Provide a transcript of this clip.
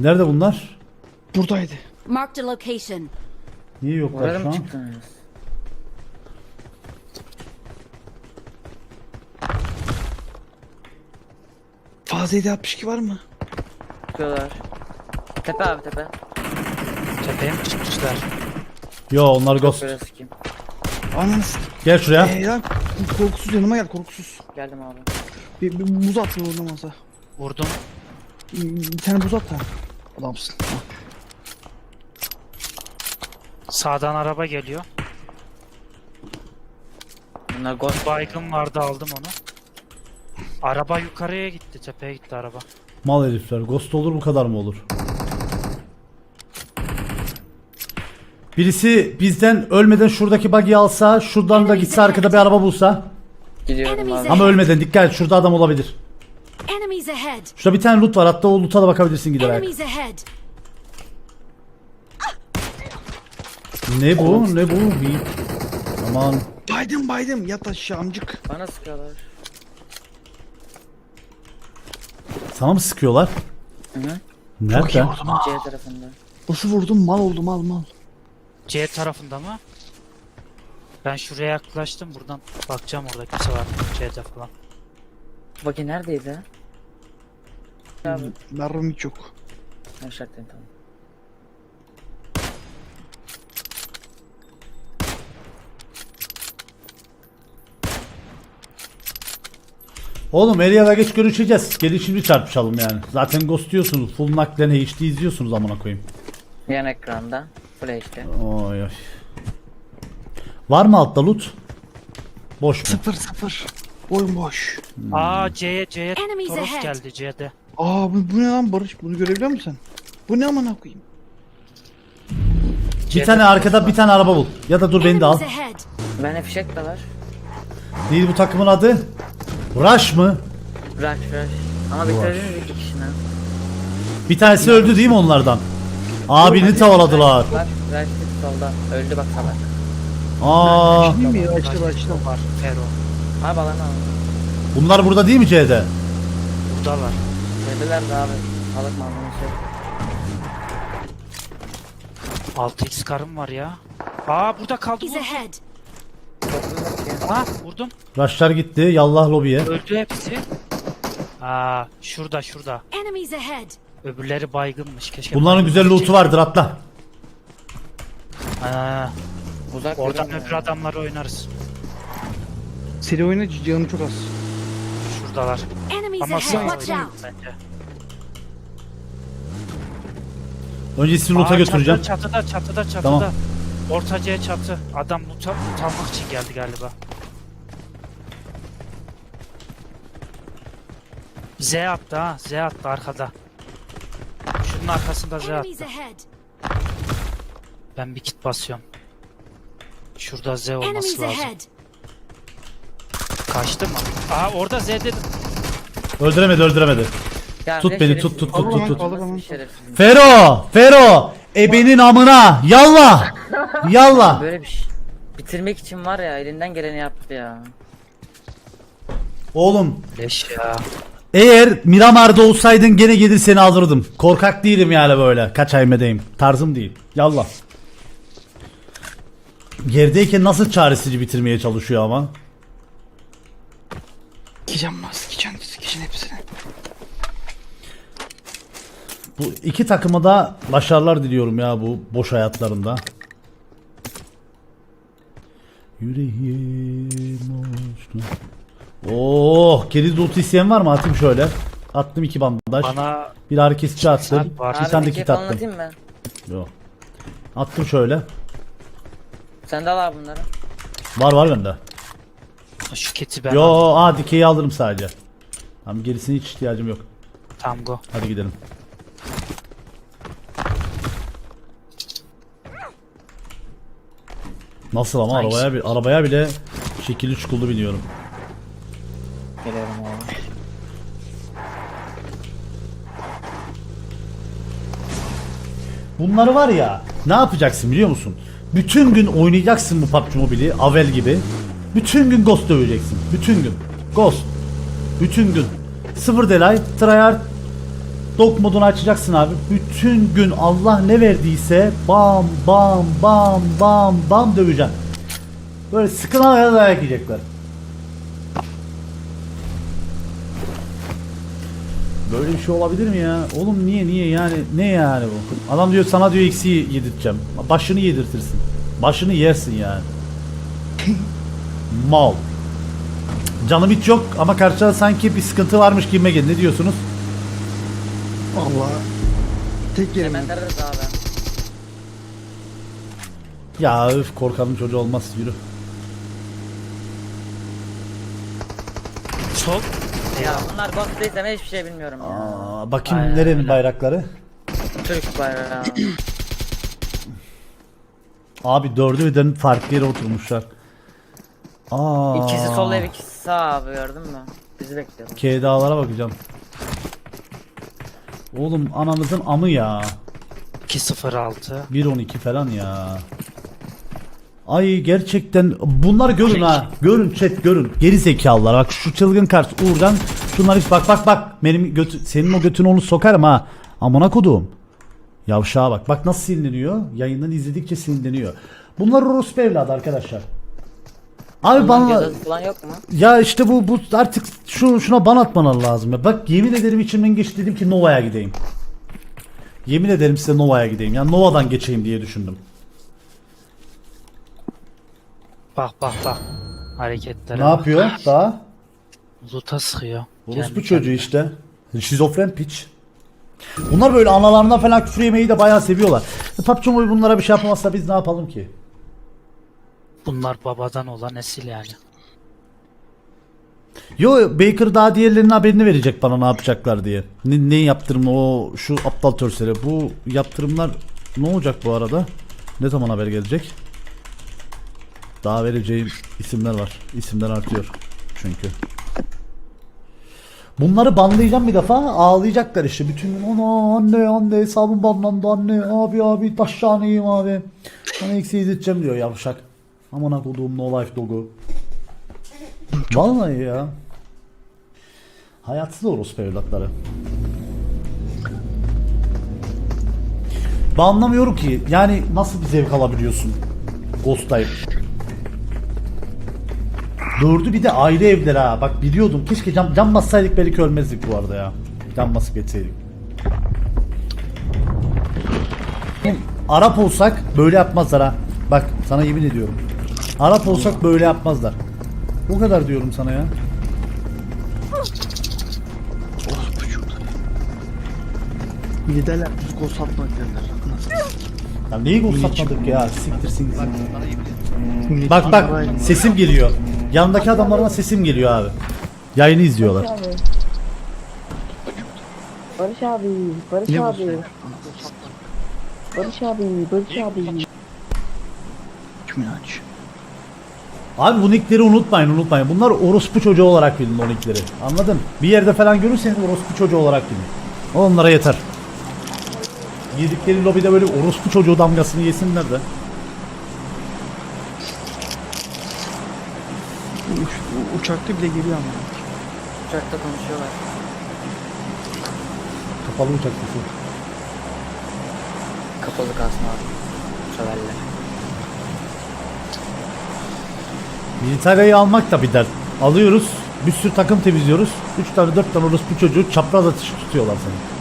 Nerede bunlar? Buradaydı. Marked a location. Niye yoklar şu mı an? çıktınız? Fazla 762 var mı? Çıkıyorlar. Tepe abi tepe. Tepeye mi çıkmışlar? Yo onlar ghost. Böyle sikeyim. Ananı s- Gel şuraya. Ee, lan korkusuz yanıma gel korkusuz. Geldim abi. Bir, bir buz at oradan masa. Vurdum. Bir, bir tane buz at da. Adamsın. Sağdan araba geliyor. Bunlar ghost. Baygın vardı aldım onu. Araba yukarıya gitti. Tepeye gitti araba. Mal herifler. Ghost olur bu kadar mı olur? Birisi bizden ölmeden şuradaki buggy'i alsa, şuradan da gitse arkada bir araba bulsa. Gidiyorum abi. Ama ölmeden dikkat et şurada adam olabilir. Enemies ahead. Şurada bir tane loot var hatta o loot'a da bakabilirsin giderek. Enemies ahead. Ne bu? Ne bu? Bir... Aman. Baydım baydım yat aşağı amcık. Bana sıkıyorlar. Sana mı sıkıyorlar? Hı hı. Nerede? vurdum ha. C tarafında. Nasıl vurdum mal oldu mal mal. C tarafında mı? Ben şuraya yaklaştım. Buradan bakacağım orada kimse var mı? C'de falan. Bakın neredeydi? Abi. Mermim hiç yok. Tamam. Oğlum Elia'da geç görüşeceğiz. Gelin şimdi çarpışalım yani. Zaten ghost diyorsunuz. Full naklen HD izliyorsunuz amına koyayım. Yan ekranda. Full HD. Oy oy. Var mı altta loot? Boş mu? Sıfır sıfır. Boş. Aa C'ye C'ye Enemies Toros ahead. geldi C'de. Aa bu, bu ne lan Barış? Bunu görebiliyor musun sen? Bu ne amına koyayım? Bir C'de tane arkada bir tane araba bul. Ya da dur beni de al. Enemies ahead. Bende fişek de var. Değil bu takımın adı. Rush mı? Rush rush. Ama bitirdiniz iki kişinin. Bir tanesi öldü değil mi onlardan? Abini tavaladılar. Rush git solda. Öldü bak salak. Aa, Değil mi ya? İşte başla. var. Fero. Abi alan al. bunlar burada değil mi C'de? Buradalar. Dediler de abi. Sağlık malzemesi. 6x karım var ya. Aa burada kaldı. He's ahead. Topluluk ya. Aa vurdum. Rushlar gitti. Yallah lobiye. Öldü hepsi. Aa şurada şurada. Enemies ahead. Öbürleri baygınmış. Keşke Bunların güzel loot'u vardır atla. Aa, Uzak oradan görünmüyor. öbür adamları oynarız. Seri oyna canı çok az. Şuradalar. Enemies Ama ahead. sağ Watch out. bence. Önce sizi loot'a Aa, götüreceğim. Çatıda çatıda çatıda çatıda. Tamam. Ortacaya çatı. Adam loot'a loot almak için geldi galiba. Z attı ha. Z attı arkada. Şunun arkasında Z Enemies attı. ahead. Ben bir kit basıyorum. Şurada Z olması Enemies lazım. ahead. Kaçtı mı? Aa orada Z dedim. Öldüremedi öldüremedi. Ya Tut ne beni, tut, tut, tut, tut, tut. Nasıl? Fero! Fero! Ebenin amına! Yallah! Yallah! Böyle bir şey. Bitirmek için var ya elinden geleni yaptı ya. Oğlum Leş ya. eğer Miramar'da olsaydın gene gelir seni alırdım. Korkak değilim yani böyle. Kaç ay medeyim. Tarzım değil. Yallah. Gerideyken nasıl çaresizce bitirmeye çalışıyor ama. Sikeceğim lan sikeceğim sikeceğim hepsini. Bu iki takıma da başarılar diliyorum ya bu boş hayatlarında. Yüreğim olsun. Oh, kedi loot isteyen var mı? Atayım şöyle. Attım iki bandaj. Bana Bir ağrı kesici attım. Sen var. Bir tane de kit attım. anlatayım mı? Yok. Attım şöyle. Sen de al abi bunları. Var var bende. Şu kiti ben Yo, aldım. aa dikeyi alırım sadece. Tamam gerisine hiç ihtiyacım yok. Tamam go. Hadi gidelim. Nasıl ama Hangisi? arabaya bir arabaya bile şekilli çukullu biniyorum. Geliyorum abi. Bunları var ya ne yapacaksın biliyor musun? Bütün gün oynayacaksın bu PUBG Mobile'i Avel gibi. Bütün gün Ghost döveceksin. Bütün gün. Ghost. Bütün gün. Sıfır delay, tryhard. dog modunu açacaksın abi. Bütün gün Allah ne verdiyse bam bam bam bam bam döveceksin. Böyle sıkına kadar dayak yiyecekler. Böyle bir şey olabilir mi ya? Oğlum niye niye yani ne yani bu? Adam diyor sana diyor eksi yedirteceğim. Başını yedirtirsin. Başını yersin yani. Mal. Canım hiç yok ama karşıda sanki bir sıkıntı varmış gibi geldi. Ne diyorsunuz? Allah. Tek yerim. Hemen deriz abi. Ya öf korkanın çocuğu olmaz yürü. Sol. Ya bunlar değilse ben hiçbir şey bilmiyorum ya. Aa, bakayım Aynen nerenin öyle. bayrakları? Türk bayrağı. Abi dördü birden farklı yere oturmuşlar. Aa. ikisi sol ev ikisi sağ abi gördün mü? Bizi bekliyor. K dağlara bakacağım. Oğlum ananızın amı ya. 206. 1.12 falan ya. Ay gerçekten bunları görün ha. Görün chat görün. Geri zekalılar. Bak şu çılgın kart Uğur'dan şunlar hiç bak bak bak. Benim götü, senin o götünü onu sokarım ha. Amına kodum. Yavşağa bak. Bak nasıl sinirleniyor. Yayından izledikçe sinirleniyor. Bunlar orospu evladı arkadaşlar. Abi Bunların bana cezası falan yok mu? ya işte bu bu artık şu şuna ban atman lazım ya. Bak yemin ederim içimden geçti dedim ki Nova'ya gideyim. Yemin ederim size Nova'ya gideyim. Ya Nova'dan geçeyim diye düşündüm. Bak bak bak. Hareketlere Ne bak. yapıyor daha? Luta sıkıyor. Orospu Kendi çocuğu işte. Şizofren piç. Bunlar böyle analarından falan küfür yemeyi de bayağı seviyorlar. E, PUBG Mobile bunlara bir şey yapamazsa biz ne yapalım ki? Bunlar babadan olan nesil yani. Yo Baker daha diğerlerinin haberini verecek bana ne yapacaklar diye. Ne, ne yaptırım o şu aptal törsere. Bu yaptırımlar ne olacak bu arada? Ne zaman haber gelecek? Daha vereceğim isimler var. İsimler artıyor çünkü. Bunları banlayacağım bir defa ağlayacaklar işte bütün gün ana anne anne hesabım banlandı anne abi abi taşşaneyim abi sana eksi yedirteceğim diyor yavşak amına koduğum no life dog'u Vallahi ya Hayatsız orospu evlatları Ben anlamıyorum ki yani nasıl bir zevk alabiliyorsun Ghost'tayıp Dördü bir de ayrı evler ha. Bak biliyordum. Keşke cam, cam bassaydık belki ölmezdik bu arada ya. Cam basıp geçseydik. Arap olsak böyle yapmazlar ha. Bak sana yemin ediyorum. Arap olsak böyle yapmazlar. Bu kadar diyorum sana ya. Orospu çocuğu. Liderler biz gol satmak derler. Nasıl? Ya neyi gol satmadık ya? Siktirsin. Millet Bak bak sesim geliyor. Yanındaki adamlarına sesim geliyor abi. Yayını izliyorlar. Barış abi, Barış Ne bu abi? Barış abi, Barış abi. Kimin aç? Abi bu nickleri unutmayın unutmayın. Bunlar orospu çocuğu olarak bilin o nickleri. Anladın? Bir yerde falan görürseniz orospu çocuğu olarak bilin. Onlara yeter. Girdikleri lobide böyle orospu çocuğu damgasını yesinler de. Uç, uçakta bile geliyor ama. Uçakta konuşuyorlar. Kapalı uçak sesi. Kapalı kalsın abi. Severler. Militarya'yı almak da bir dert. Alıyoruz. Bir sürü takım temizliyoruz. 3 tane 4 tane orospu çocuğu çapraz atış tutuyorlar seni.